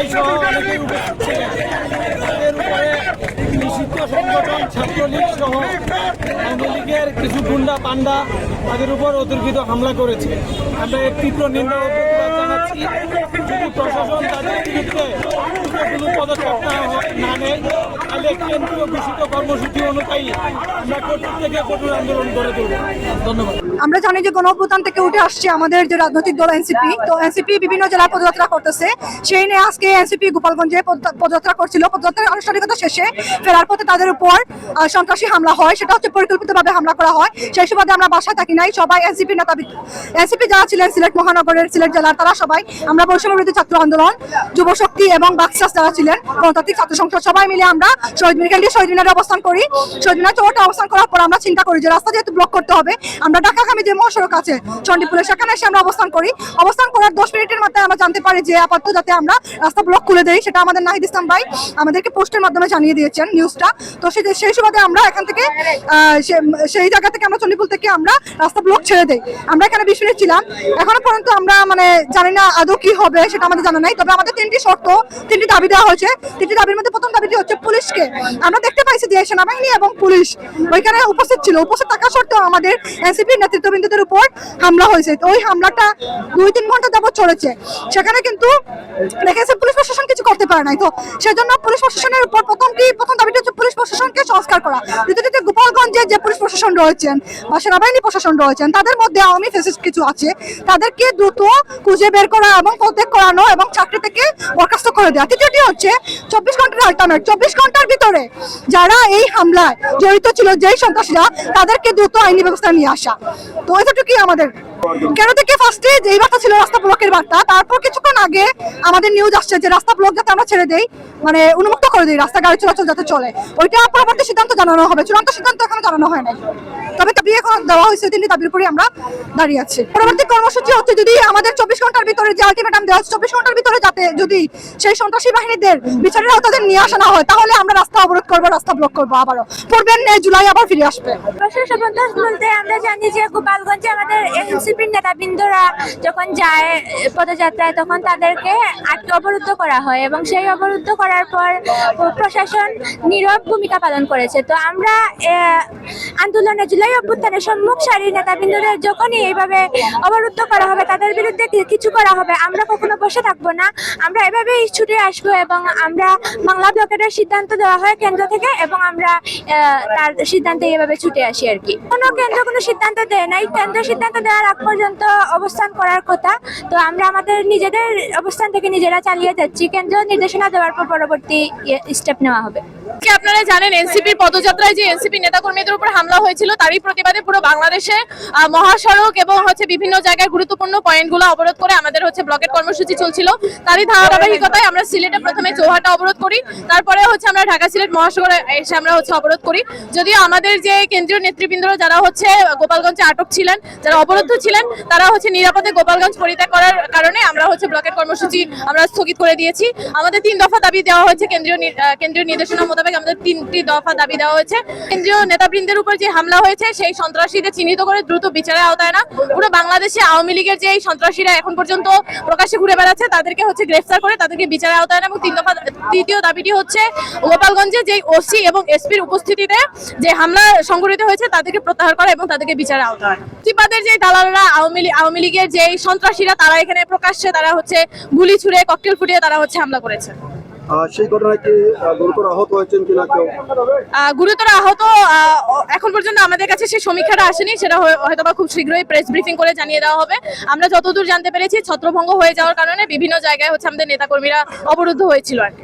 ভাই সংগঠন ছাত্রলীগ সহ আওয়ামী কিছু গুন্ডা পান্ডা তাদের উপর অতর্কিত হামলা করেছে আমরা এর তীব্র নিন্দা জানাচ্ছি প্রশাসন, তাদের বিরুদ্ধে কোনো পদক্ষেপ না নেয় তাহলে কেন্দ্রীয় ঘোষিত কর্মসূচি অনুযায়ী আমরা কর্তৃক থেকে কঠোর আন্দোলন করে তুলব। ধন্যবাদ। আমরা জানি যে গণ অভ্যুত্থান থেকে উঠে আসছে আমাদের যে রাজনৈতিক দল এনসিপি। তো এনসিপি বিভিন্ন জেলায় পদযাত্রা করতেছে। সেই নিয়ে আজকে এনসিপি গোপালগঞ্জে পদযাত্রা করছিল। পদযাত্রার আনুষ্ঠানিকতা শেষে ফেরার পথে তাদের উপর সন্ত্রাসী হামলা হয়। সেটা হচ্ছে পরিকল্পিতভাবে হামলা করা হয়। সেই সুবাদে আমরা বাসায় থাকি নাই। সবাই এনসিপি নেতা এনসিপি যারা ছিলেন, সিলেট মহানগরের সিলেট জেলার তারা সবাই। আমরা বৈষম্য ছাত্র আন্দোলন যুব শক্তি এবং বাক্সাস যারা ছিলেন। গণতান্ত্রিক ছাত্র সংসদ সবাই মিলে আমরা শহীদ মিনার কেন্দ্রে শহীদ মিনারে অবস্থান করি। শহীদ মিনার চৌহটে অবস্থান করার পর আমরা চিন্তা করি যে রাস্তা যেহেতু ব্লক করতে হবে, আমরা ঢাকাগামী যে মহাসড়ক আছে চণ্ডীপুরে সেখানে এসে আমরা অবস্থান করি। অবস্থান করার দশ মিনিটের মধ্যে আমরা জানতে পারি যে আপাতত যাতে আমরা রাস্তা ব্লক খুলে দেই, সেটা আমাদের নাহিদ ইসলাম ভাই আমাদেরকে পোস্টের মাধ্যমে জানিয়ে দিয়েছেন নিউজটা তো সেই সুবাদে আমরা এখান থেকে সেই জায়গা থেকে আমরা চণ্ডীপুর থেকে আমরা রাস্তা ব্লক ছেড়ে দেই। আমরা এখানে বিশ মিনিট ছিলাম। এখনও পর্যন্ত আমরা মানে জানি না আদৌ কি হবে, সেটা আমাদের জানা নাই। তবে আমাদের তিনটি শর্ত, তিনটি দাবি দেওয়া হয়েছে, তিনটি দাবির মধ্যে প্রথম দাবিটি হচ্ছে পুলিশকে। আমরা দেখতে পাইছি যে সেনাবাহিনী এবং পুলিশ ওইখানে উপস্থিত ছিল। উপস্থিত থাকা সত্ত্বেও আমাদের এনসিপির নেতৃত্ববৃন্দদের উপর হামলা হয়েছে। ওই হামলাটা দুই তিন ঘণ্টা যাবত চলেছে। সেখানে কিন্তু দেখেছে পুলিশ প্রশাসন কিছু করতে পারে নাই। তো সেজন্য পুলিশ প্রশাসনের উপর প্রথম কি প্রথম দাবিটা হচ্ছে পুলিশ প্রশাসনকে সংস্কার করা। দ্বিতীয়ত গোপালগঞ্জে যে পুলিশ প্রশাসন রয়েছেন বা সেনাবাহিনী প্রশাসন রয়েছেন, তাদের মধ্যে আওয়ামী ফেসিস কিছু আছে। তাদেরকে দ্রুত খুঁজে বের করা এবং প্রত্যেক করানো এবং চাকরি থেকে বরখাস্ত করে দেওয়া। তৃতীয়টি হচ্ছে চব্বিশ ঘণ্টার আল্টারনেট চব্বিশ ঘণ্টার ভিতরে যারা এই হামলায় জড়িত ছিল, যেই সন্ত্রাসীরা, তাদেরকে দ্রুত আইনি ব্যবস্থা নিয়ে আসা। তো এতটুকুই আমাদের। কেন থেকে ফার্স্টে যেই বার্তা ছিল রাস্তা ব্লকের বার্তা, তারপর কিছুক্ষণ আগে আমাদের নিউজ আসছে যে রাস্তা ব্লক যাতে আমরা ছেড়ে দেই মানে উন্মুক্ত করে দিই রাস্তা গাড়ি চলাচল যাতে চলে। ওইটা পরবর্তী সিদ্ধান্ত জানানো হবে। চূড়ান্ত সিদ্ধান্ত এখনও জানানো হয় নাই। তবে দাবি এখন দেওয়া হয়েছে তিনটি দাবির আমরা দাঁড়িয়ে আছি। পরবর্তী কর্মসূচি হচ্ছে যদি আমাদের চব্বিশ ঘণ্টার ভিতরে যে আলটিমেটাম দেওয়া হচ্ছে, চব্বিশ ঘণ্টার ভিতরে যাতে যদি সেই সন্ত্রাসী বাহিনীদের বিচারের আওতাদের নিয়ে আসা না হয়, তাহলে আমরা রাস্তা অবরোধ করব, রাস্তা ব্লক করব আবারও। ন্যায় জুলাই আবার ফিরে আসবে। বলতে আমরা জানি যে গোপালগঞ্জে আমাদের এনসিপির নেতাবৃন্দরা যখন যায় পদযাত্রায়, তখন তাদেরকে আটকে অবরুদ্ধ করা হয় এবং সেই অবরুদ্ধ করার পর প্রশাসন নীরব ভূমিকা পালন করেছে। তো আমরা আন্দোলনে জুলাই অভ্যুত্থানের নেতাবৃন্দদের যখনই এইভাবে অবরুদ্ধ করা হবে, তাদের বিরুদ্ধে কিছু করা হবে, আমরা কখনো বসে থাকব না। আমরা এভাবেই ছুটে এবং আমরা বাংলা ব্লকেটের সিদ্ধান্ত দেওয়া হয় কেন্দ্র থেকে এবং আমরা তার সিদ্ধান্তে ছুটে আসি আর কি। কোনো কেন্দ্র কোনো সিদ্ধান্ত দেয় নাই। কেন্দ্র সিদ্ধান্ত দেওয়ার আগ পর্যন্ত অবস্থান করার কথা। তো আমরা আমাদের নিজেদের অবস্থান থেকে নিজেরা চালিয়ে যাচ্ছি। কেন্দ্র নির্দেশনা দেওয়ার পর পরবর্তী স্টেপ নেওয়া হবে। আপনারা জানেন, এনসিপির পদযাত্রায় যে এনসিপি নেতাকর্মীদের উপর হামলা হয়েছিল, তারই প্রতিবাদে পুরো বাংলাদেশে মহাসড়ক এবং হচ্ছে বিভিন্ন জায়গায় গুরুত্বপূর্ণ পয়েন্টগুলো অবরোধ করে আমাদের হচ্ছে কর্মসূচি চলছিল। তারই ধারাবাহিকতায় আমরা সিলেটে প্রথমে চৌহাটা অবরোধ করি, তারপরে হচ্ছে আমরা ঢাকা সিলেট মহাসাগরে এসে আমরা হচ্ছে অবরোধ করি। যদিও আমাদের যে কেন্দ্রীয় নেতৃবৃন্দরা যারা হচ্ছে গোপালগঞ্জে আটক ছিলেন, যারা অবরুদ্ধ ছিলেন, তারা হচ্ছে নিরাপদে গোপালগঞ্জ পরিত্যাগ করার কারণে আমরা হচ্ছে ব্লকের কর্মসূচি আমরা স্থগিত করে দিয়েছি। আমাদের তিন দফা দাবি দেওয়া হয়েছে কেন্দ্রীয় কেন্দ্রীয় নির্দেশনা মোতাবেক। আমাদের তিনটি দফা দাবি দেওয়া হয়েছে। কেন্দ্রীয় নেতাবৃন্দের উপর যে হামলা হয়েছে, সেই সন্ত্রাসীদের চিহ্নিত করে দ্রুত বিচারের আওতায় না পুরো বাংলাদেশে আওয়ামী লীগের যে সন্ত্রাসীরা এখন পর্যন্ত প্রকাশ্যে ঘুরে বেড়াচ্ছে, তাদেরকে হচ্ছে গ্রেফতার করে তাদেরকে বিচারের আওতায় না এবং তিন দফা তৃতীয় দাবিটি হচ্ছে গোপালগঞ্জে যে ওসি এবং এসপির উপস্থিতিতে যে হামলা সংঘটিত হয়েছে, তাদেরকে প্রত্যাহার করা এবং তাদেরকে বিচারের আওতায় আনা। প্রতিবাদের যে দালালরা, আওয়ামী আওয়ামী লীগের যে সন্ত্রাসীরা, তারা এখানে প্রকাশ্যে তারা হচ্ছে গুলি ছুড়ে, ককটেল ফুটিয়ে তারা হচ্ছে হামলা করেছে। সেই ঘটনায় কি গুরুতর আহত হয়েছেন কিনা কেউ? গুরুতর আহত এখন পর্যন্ত আমাদের কাছে সেই সমীক্ষাটা আসেনি, সেটা হয়- হয়তোবা খুব শীঘ্রই প্রেস ব্রিফিং করে জানিয়ে দেওয়া হবে। আমরা যতদূর জানতে পেরেছি, ছত্রভঙ্গ হয়ে যাওয়ার কারণে বিভিন্ন জায়গায় হচ্ছে আমাদের নেতাকর্মীরা অবরুদ্ধ হয়েছিল আর কি।